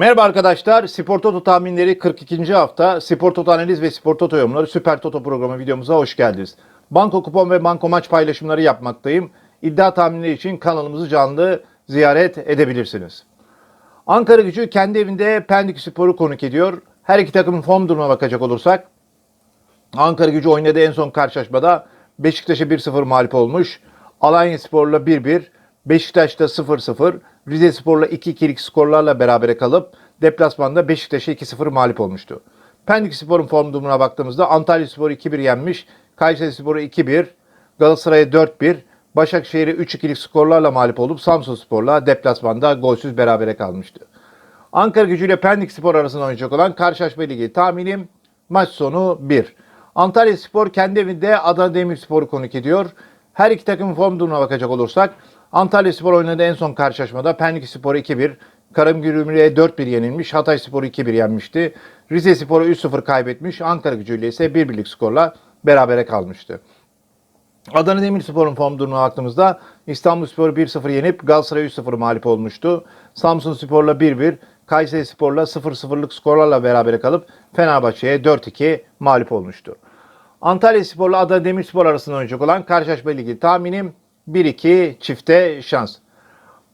Merhaba arkadaşlar. Spor Toto tahminleri 42. hafta. Spor Toto analiz ve Spor Toto yorumları Süper Toto programı videomuza hoş geldiniz. Banko kupon ve banko maç paylaşımları yapmaktayım. İddia tahminleri için kanalımızı canlı ziyaret edebilirsiniz. Ankara gücü kendi evinde Pendik Spor'u konuk ediyor. Her iki takımın form durumuna bakacak olursak Ankara gücü oynadığı en son karşılaşmada Beşiktaş'a 1-0 mağlup olmuş. Alanya Spor'la 1-1, Beşiktaş'ta 0-0, Rize Spor'la 2-2'lik skorlarla berabere kalıp deplasmanda Beşiktaş'a 2-0 mağlup olmuştu. Pendik Spor'un form durumuna baktığımızda Antalya Spor'u 2-1 yenmiş, Kayseri Spor'u 2-1, Galatasaray'a 4-1, Başakşehir'e 3-2'lik skorlarla mağlup olup Samsun Spor'la deplasmanda golsüz berabere kalmıştı. Ankara gücü ile Pendik Spor arasında oynayacak olan karşılaşma ilgili tahminim maç sonu 1. Antalya Spor kendi evinde Adana Demirspor'u konuk ediyor. Her iki takımın form durumuna bakacak olursak Antalya Spor oynadığı en son karşılaşmada Pendik Spor'u 2-1, Karagümrük'e 4-1 yenilmiş, Hatay Spor'u 2-1 yenmişti. Rize Spor'u 3-0 kaybetmiş, Ankara gücü ile ise 1-1'lik skorla berabere kalmıştı. Adana Demirspor'un form durumuna baktığımızda İstanbulspor 1-0 yenip Galatasaray 3-0 mağlup olmuştu. Samsun Spor'la 1-1, Kayseri Spor'la 0-0'lık skorlarla berabere kalıp Fenerbahçe'ye 4-2 mağlup olmuştu. Antalya Spor'la Adana Demirspor arasında oynayacak olan karşılaşma ligi tahminim 1-2 çifte şans.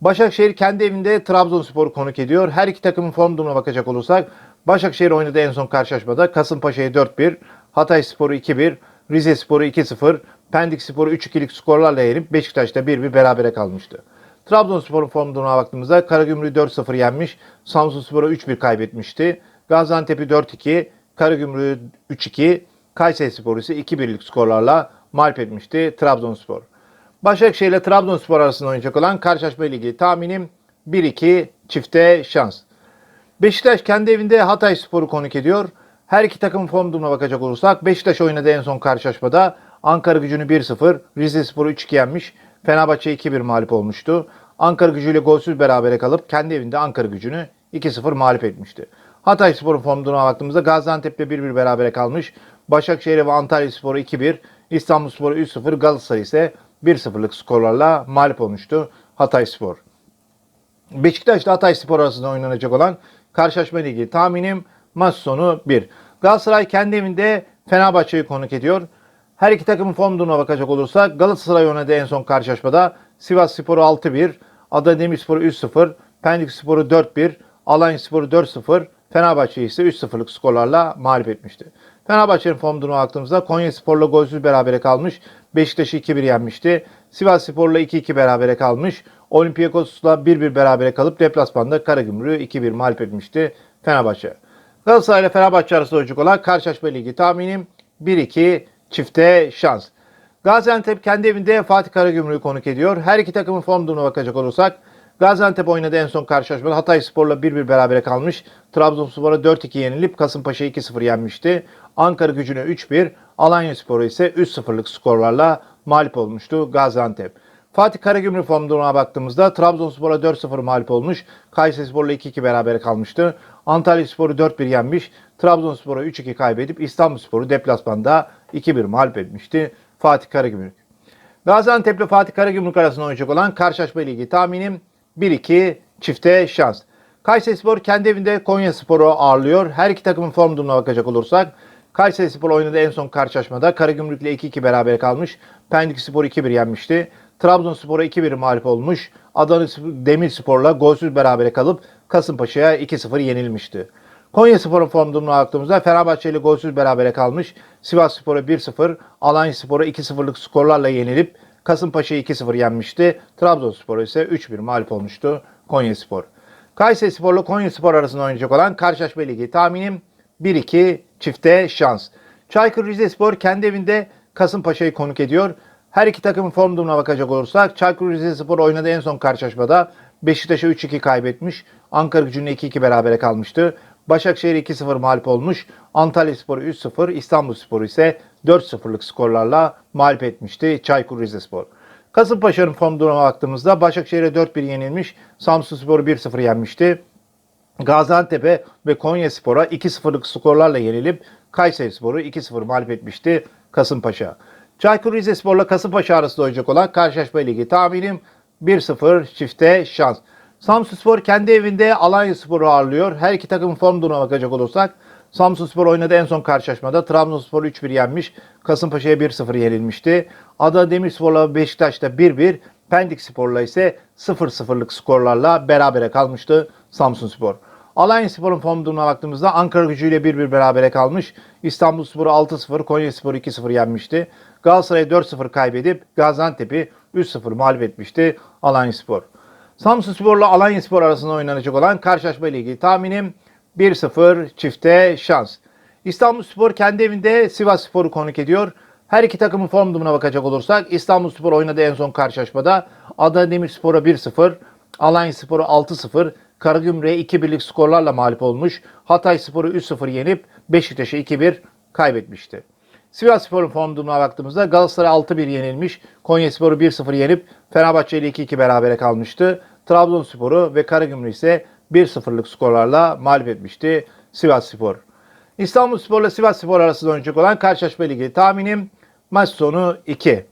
Başakşehir kendi evinde Trabzonspor'u konuk ediyor. Her iki takımın form durumuna bakacak olursak Başakşehir oynadığı en son karşılaşmada Kasımpaşa'ya 4-1, Hatay Spor'u 2-1, Rize Spor'u 2-0, Pendik Spor'u 3-2'lik skorlarla yenip Beşiktaş'ta 1-1 berabere kalmıştı. Trabzonspor'un form durumuna baktığımızda Karagümrük'ü 4-0 yenmiş, Samsun Spor'u 3-1 kaybetmişti. Gaziantep'i 4-2, Karagümrük'ü 3-2, Kayseri Spor'u ise 2-1'lik skorlarla mağlup etmişti Trabzonspor. Başakşehir ile Trabzonspor arasında oynayacak olan karşılaşma ile ilgili tahminim 1-2 çifte şans. Beşiktaş kendi evinde Hatay Spor'u konuk ediyor. Her iki takımın form durumuna bakacak olursak Beşiktaş oynadığı en son karşılaşmada Ankara gücünü 1-0, Rize Spor'u 3-2 yenmiş, Fenerbahçe 2-1 mağlup olmuştu. Ankara gücüyle golsüz berabere kalıp kendi evinde Ankara gücünü 2-0 mağlup etmişti. Hatay Spor'un form durumuna baktığımızda Gaziantep'le 1-1 berabere kalmış. Başakşehir ve Antalya Spor'u 2-1, İstanbul Spor'u 3-0, Galatasaray ise 1-0'lık skorlarla mağlup olmuştu Hatay Spor. Beşiktaş ile Hatay Spor arasında oynanacak olan karşılaşma ilgili tahminim maç sonu 1. Galatasaray kendi evinde Fenerbahçe'yi konuk ediyor. Her iki takımın form durumuna bakacak olursak Galatasaray oynadığı en son karşılaşmada Sivas Spor'u 6-1, Adana Demirspor'u 3-0, Pendik Spor'u 4-1, Alanya Spor'u 4-0, Fenerbahçe ise 3-0'lık skorlarla mağlup etmişti. Fenerbahçe'nin form durumuna baktığımızda Konya Spor'la golsüz berabere kalmış. Beşiktaş'ı 2-1 yenmişti. Sivas Spor'la 2-2 berabere kalmış. Olympiakos'la 1-1 berabere kalıp deplasmanda Karagümrük'ü 2-1 mağlup etmişti Fenerbahçe. Galatasaray ile Fenerbahçe arasında olacak olan karşılaşma ligi tahminim 1-2 çifte şans. Gaziantep kendi evinde Fatih Karagümrük'ü konuk ediyor. Her iki takımın form durumuna bakacak olursak Gaziantep oynadı en son karşılaşmada Hatay Spor'la 1-1 berabere kalmış. Trabzonspor'a 4-2 yenilip Kasımpaşa'yı 2-0 yenmişti. Ankara gücüne 3-1, Alanya Spor'u ise 3-0'lık skorlarla mağlup olmuştu Gaziantep. Fatih Karagümrük form durumuna baktığımızda Trabzonspor'a 4-0 mağlup olmuş. Kayseri Spor'la 2-2 berabere kalmıştı. Antalya Spor'u 4-1 yenmiş. Trabzonspor'a 3-2 kaybedip İstanbul Spor'u deplasmanda 2-1 mağlup etmişti Fatih Karagümrük. Gaziantep ile Fatih Karagümrük arasında oynayacak olan karşılaşma ile ilgili tahminim 1-2 çifte şans. Kayseri Spor kendi evinde Konya Spor'u ağırlıyor. Her iki takımın form durumuna bakacak olursak Kayseri Spor oynadığı en son karşılaşmada Karagümrük ile 2-2 berabere kalmış. Pendik Spor 2-1 yenmişti. Trabzonspor'a 2-1 mağlup olmuş. Adana Demirspor'la golsüz berabere kalıp Kasımpaşa'ya 2-0 yenilmişti. Konya Spor'un form durumuna baktığımızda Fenerbahçe ile golsüz berabere kalmış. Sivas Spor'a 1-0, Alanya Spor'a 2-0'lık skorlarla yenilip Kasımpaşa'yı 2-0 yenmişti. Trabzonspor ise 3-1 mağlup olmuştu Konya Spor. Kayseri Spor ile Konya Spor arasında oynayacak olan karşılaşma ligi tahminim 1-2 çifte şans. Çaykur Rizespor kendi evinde Kasımpaşa'yı konuk ediyor. Her iki takımın form durumuna bakacak olursak Çaykur Rizespor oynadığı en son karşılaşmada Beşiktaş'a 3-2 kaybetmiş. Ankara gücünün 2-2 berabere kalmıştı. Başakşehir 2-0 mağlup olmuş. Antalya Sporu 3-0, İstanbul Sporu ise 4-0'lık skorlarla mağlup etmişti Çaykur Rizespor. Kasımpaşa'nın form durumuna baktığımızda Başakşehir'e 4-1 yenilmiş. Samsun Sporu 1-0 yenmişti. Gaziantep'e ve Konya Spor'a 2-0'lık skorlarla yenilip Kayseri Spor'u 2-0 mağlup etmişti Kasımpaşa. Çaykur Rizespor'la Kasımpaşa arasında oynayacak olan karşılaşma ligi tahminim 1-0 çifte şans. Samsunspor kendi evinde Alanyaspor'u ağırlıyor. Her iki takımın form durumuna bakacak olursak Samsunspor oynadı en son karşılaşmada. Trabzonspor 3-1 yenmiş. Kasımpaşa'ya 1-0 yenilmişti. Adana Demirspor'la Beşiktaş'ta 1-1. Pendik Spor'la ise 0-0'lık skorlarla berabere kalmıştı Samsunspor. Alanyaspor'un form durumuna baktığımızda Ankara gücüyle 1-1 berabere kalmış. İstanbulspor'u 6-0, Konyaspor'u 2-0 yenmişti. Galatasaray'ı 4-0 kaybedip Gaziantep'i 3-0 mağlup etmişti Alanyaspor. Samsunspor'la Alanyaspor arasında oynanacak olan karşılaşma ile ilgili tahminim 1-0 çifte şans. İstanbulspor kendi evinde Sivasspor'u konuk ediyor. Her iki takımın form durumuna bakacak olursak İstanbulspor oynadı en son karşılaşmada. Adana Demirspor'a 1-0, Alanyaspor'a 6-0, Karagümrük'e 2-1'lik skorlarla mağlup olmuş. Hatayspor'u 3-0 yenip Beşiktaş'a 2-1 kaybetmişti. Sivasspor'un form durumuna baktığımızda Galatasaray 6-1 yenilmiş. Konyaspor'u 1-0 yenip Fenerbahçe ile 2-2 berabere kalmıştı. Trabzonspor'u ve Karagümrük ise 1-0'lık skorlarla mağlup etmişti Sivasspor. İstanbulspor ile Sivasspor arasında oynayacak olan karşılaşma ile ilgili tahminim maç sonu 2.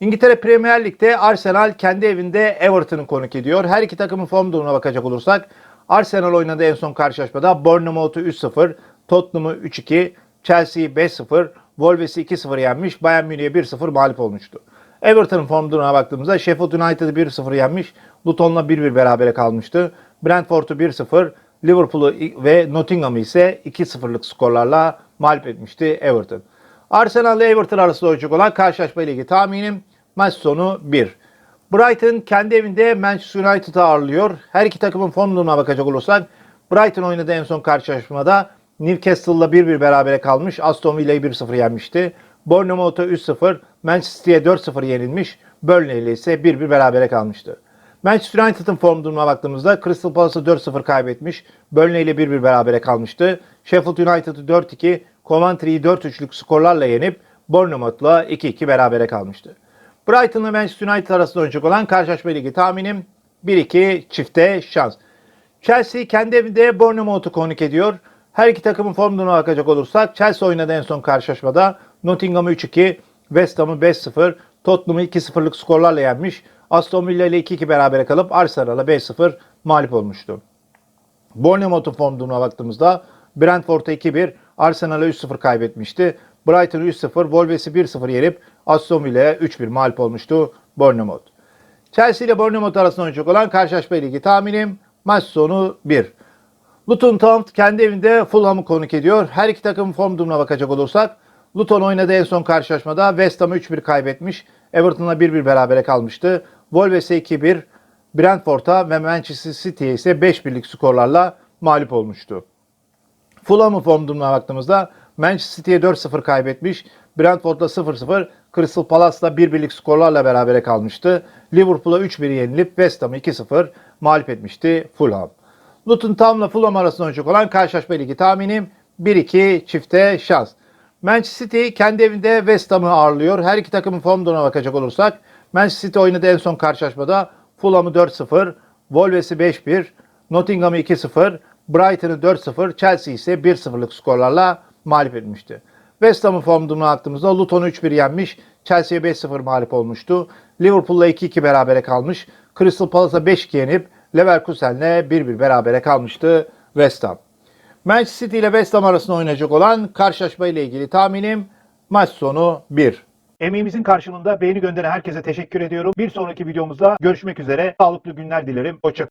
İngiltere Premier Lig'de Arsenal kendi evinde Everton'u konuk ediyor. Her iki takımın form durumuna bakacak olursak Arsenal oynadı en son karşılaşmada Bournemouth'u 3-0, Tottenham'ı 3-2, Chelsea'yi 5-0, Wolves'i 2-0 yenmiş, Bayern Münih'e 1-0 mağlup olmuştu. Everton'un form durumuna baktığımızda Sheffield United'ı 1-0 yenmiş, Luton'la 1-1 berabere kalmıştı. Brentford'u 1-0, Liverpool'u ve Nottingham'ı ise 2-0'lık skorlarla mağlup etmişti Everton. Arsenal ile Everton arasında oynayacak olan karşılaşma ile ilgili tahminim maç sonu 1. Brighton kendi evinde Manchester United'ı ağırlıyor. Her iki takımın form bakacak olursak Brighton oynadı en son karşılaşmada Newcastle'la 1-1 berabere kalmış. Aston Villa'yı 1-0 yenmişti. Bournemouth'a 3-0, Manchester'e 4-0 yenilmiş. Burnley ile ise 1-1 berabere kalmıştı. Manchester United'ın form durumuna baktığımızda Crystal Palace'ı 4-0 kaybetmiş. Burnley ile 1-1 berabere kalmıştı. Sheffield United'ı 4-2, Coventry'yi 4-3'lük skorlarla yenip Bournemouth'la 2-2 berabere kalmıştı. Brighton ve Manchester United arasında oynayacak olan karşılaşma ligi tahminim 1-2 çifte şans. Chelsea kendi evinde Bournemouth'u konuk ediyor. Her iki takımın form durumuna bakacak olursak Chelsea oynadı en son karşılaşmada. Nottingham'ı 3-2, West Ham'ı 5-0, Tottenham'ı 2-0'lık skorlarla yenmiş. Aston Villa ile 2-2 berabere kalıp Arsenal'a 5-0 mağlup olmuştu. Bournemouth'un form durumuna baktığımızda Brentford'a 2-1, Arsenal'a 3-0 kaybetmişti. Brighton'ı 3-0, Wolves'i 1-0 yenip Aston Villa'ya 3-1 mağlup olmuştu Bournemouth. Chelsea ile Bournemouth arasında oynayacak olan karşılaşma ligi tahminim maç sonu 1. Luton Town kendi evinde Fulham'ı konuk ediyor. Her iki takımın form durumuna bakacak olursak Luton oynadı en son karşılaşmada West Ham'ı 3-1 kaybetmiş. Everton'la 1-1 berabere kalmıştı. Wolves'e 2-1, Brentford'a ve Manchester City'ye ise 5-1'lik skorlarla mağlup olmuştu. Fulham'ın form durumuna baktığımızda Manchester City'ye 4-0 kaybetmiş. Brentford'la 0-0, Crystal Palace'la 1-1'lik skorlarla berabere kalmıştı. Liverpool'a 3-1 yenilip West Ham'ı 2-0 mağlup etmişti Fulham. Luton Town'la Fulham arasında oynayacak olan karşılaşma ligi tahminim 1-2 çifte şans. Manchester City kendi evinde West Ham'ı ağırlıyor. Her iki takımın form durumuna bakacak olursak Manchester City oynadı en son karşılaşmada Fulham'ı 4-0, Wolves'i 5-1, Nottingham'ı 2-0, Brighton'ı 4-0, Chelsea ise 1-0'lık skorlarla mağlup etmişti. West Ham'ın form durumuna baktığımızda Luton'u 3-1 yenmiş, Chelsea'ye 5-0 mağlup olmuştu. Liverpool'la 2-2 berabere kalmış, Crystal Palace'a 5-2 yenip Leverkusen'le 1-1 berabere kalmıştı West Ham. Manchester City ile West Ham arasında oynayacak olan karşılaşma ile ilgili tahminim maç sonu 1. Emeğimizin karşılığında beğeni gönderen herkese teşekkür ediyorum. Bir sonraki videomuzda görüşmek üzere. Sağlıklı günler dilerim. Hoşçakalın.